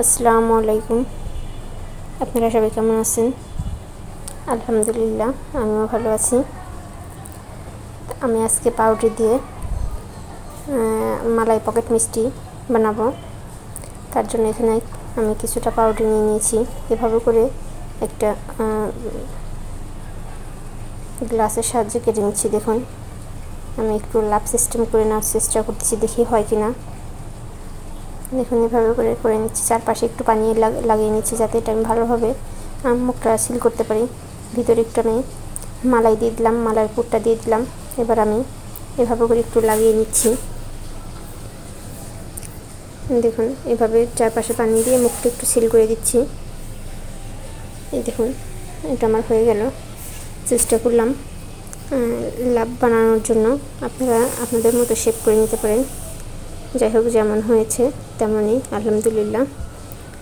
আসসালামু আলাইকুম। আপনারা সবাই কেমন আছেন? আলহামদুলিল্লাহ, আমিও ভালো আছি। আমি আজকে পাউডার দিয়ে মালাই পকেট মিষ্টি বানাবো। তার জন্য এখানে আমি কিছুটা পাউডার নিয়ে নিয়েছি। এভাবে করে একটা গ্লাসের সাহায্যে কেটে নিচ্ছি। দেখুন, আমি একটু লাভ সিস্টেম করে নেওয়ার চেষ্টা করতেছি, দেখি হয় কি না দেখুন এভাবে করে করে নিচ্ছি। চারপাশে একটু পানি লাগিয়ে নিচ্ছি যাতে এটা আমি ভালোভাবে মুখটা সিল করতে পারি। ভিতরে একটু আমি মালাই দিয়ে দিলাম, মালার পুরটা দিয়ে দিলাম। এবার আমি এভাবে করে একটু লাগিয়ে নিচ্ছি। দেখুন, এভাবে চারপাশে পানি দিয়ে মুখটা একটু সিল করে দিচ্ছি। এই দেখুন, এটা আমার হয়ে গেল। চেষ্টা করলাম লাভ বানানোর জন্য। আপনারা, আপনাদের মতো শেপ করে নিতে পারেন। যাই হোক যেমন হয়েছে তেমনই, আলহামদুলিল্লাহ।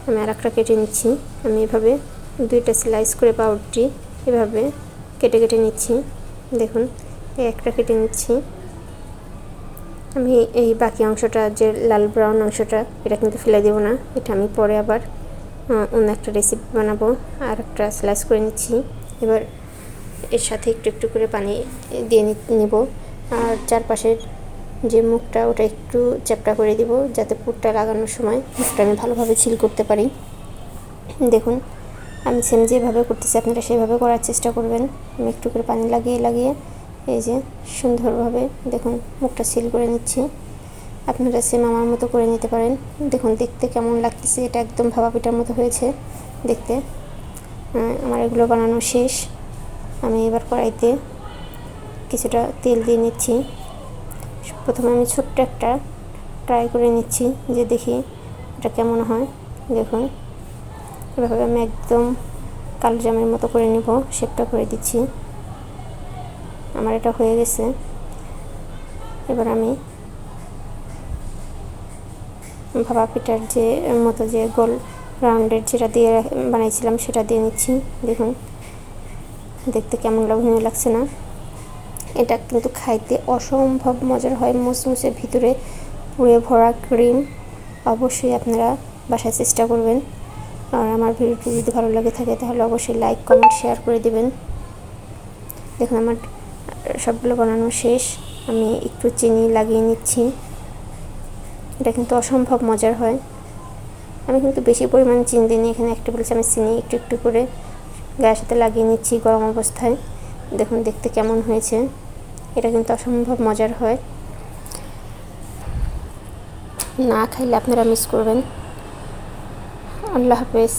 আমি আর একটা কেটে নিচ্ছি। আমি এভাবে দুইটা স্লাইস করে পাউডারটি এভাবে কেটে কেটে নিচ্ছি। দেখুন, এই একটা কেটে নিচ্ছি। আমি এই বাকি অংশটা, যে লাল ব্রাউন অংশটা, এটা কিন্তু ফেলে দেবো না। এটা আমি পরে আবার অন্য একটা রেসিপি বানাবো। আর একটা স্লাইস করে নিচ্ছি। এবার এর সাথে একটু একটু করে পানি দিয়ে নিব। আর চারপাশের যে মুখটা ওটা একটু চ্যাপটা করে দিব, যাতে পুরটা লাগানোর সময় মুখটা আমি ভালোভাবে ছিল করতে পারি। দেখুন, আমি সেম যেভাবে করতেছি, আপনারা সেভাবে করার চেষ্টা করবেন। আমি একটু করে পানি লাগিয়ে লাগিয়ে এই যে সুন্দরভাবে দেখুন মুখটা সিল করে নিচ্ছি। আপনারা সেম আমার মতো করে নিতে পারেন। দেখুন, দেখতে কেমন লাগতেছে, এটা একদম ভাবা পিঠার মতো হয়েছে দেখতে। আমার এগুলো বানানো শেষ। আমি এবার কড়াইতে কিছুটা তেল দিয়ে নিচ্ছি। প্রথমে আমি ছোট্ট একটা ট্রাই করে নিচ্ছি যে দেখি এটা কেমন হয়। দেখুন, এভাবে আমি একদম কালো জামের মতো করে নিব শেপটা করে দিচ্ছি। আমার এটা হয়ে গেছে। এবার আমি ভাপা পিঠার যে মতো যে গোল রাউন্ডের যেটা দিয়ে বানাইছিলাম সেটা দিয়ে নিচ্ছি। দেখুন, দেখতে কেমন লাগছে না। এটা কিন্তু খাইতে অসম্ভব মজার হয়। মুসমুসে ভিতরে পুড়ে ভরা ক্রিম অবশ্যই আপনারা বাসায় চেষ্টা করবেন। আর আমার ভিডিওটি যদি ভালো লাগে থাকে তাহলে অবশ্যই লাইক কমেন্ট শেয়ার করে দেবেন। দেখুন আমার সবগুলো বানানো শেষ। আমি একটু চিনি লাগিয়ে নিচ্ছি। এটা কিন্তু অসম্ভব মজার হয়। আমি কিন্তু বেশি পরিমাণ চিনি দিইনি। এখানে এক টেবিল চামচ চিনি একটু একটু করে। গায়ের সাথে লাগিয়ে নিচ্ছি গরম অবস্থায়। দেখুন, দেখতে কেমন হয়েছে। এটা কিন্তু অসম্ভব মজার হয়। না খাইলে আপনারা মিস করবেন। আল্লাহ হাফেজ।